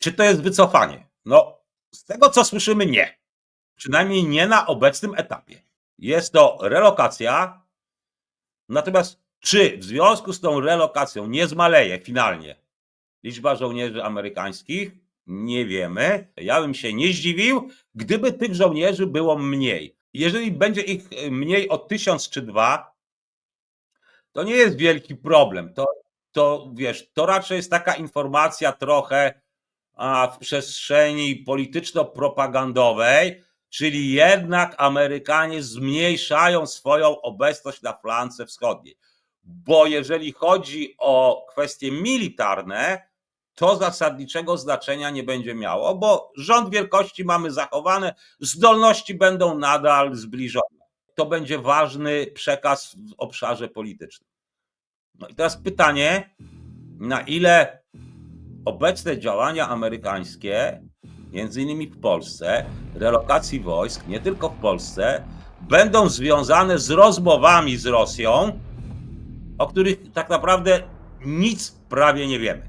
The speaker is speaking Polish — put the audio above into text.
Czy to jest wycofanie? No, z tego co słyszymy, nie. Przynajmniej nie na obecnym etapie. Jest to relokacja. Natomiast czy w związku z tą relokacją nie zmaleje finalnie liczba żołnierzy amerykańskich? Nie wiemy. Ja bym się nie zdziwił, gdyby tych żołnierzy było mniej. Jeżeli będzie ich e, mniej o tysiąc czy dwa, to nie jest wielki problem. To, to wiesz, to raczej jest taka informacja trochę w przestrzeni polityczno-propagandowej, czyli jednak Amerykanie zmniejszają swoją obecność na flance wschodniej. Bo jeżeli chodzi o kwestie militarne, to zasadniczego znaczenia nie będzie miało, bo rząd wielkości mamy zachowane, zdolności będą nadal zbliżone. To będzie ważny przekaz w obszarze politycznym. No i teraz pytanie, na ile obecne działania amerykańskie, między innymi w Polsce, relokacji wojsk, nie tylko w Polsce, będą związane z rozmowami z Rosją, o których tak naprawdę nic prawie nie wiemy.